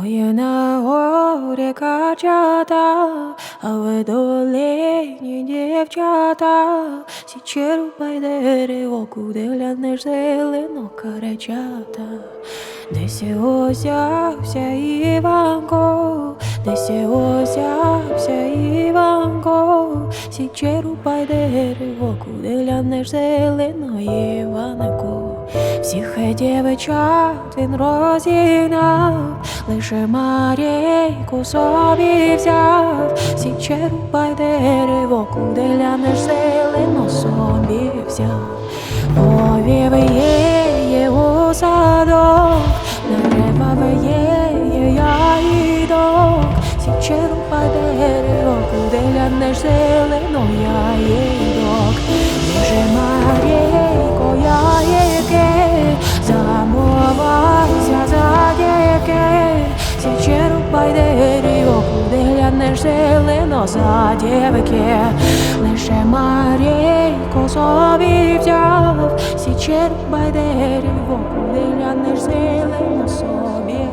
Ой, на качата, а в долині дівчата, січе рубай дерево, куди глянеш зелено карачата. Десь озявся Іванко, десь озявся Іванко, січе рубай дерево, куди глянеш зелено Іванко. Всіх дівчат він розігнав, лише Марійку собі взяв, січе рубай дерево, куди глянеш зелено собі взяв. Повів її у садок, дерева виє ягідок, січе рубай дерево, куди глянеш зелено ягідок. Рубай дерево, куди глянеш зелено за дівки, Лише Марійко собі взяв, січе рубай дерево, куди глянеш зелено собі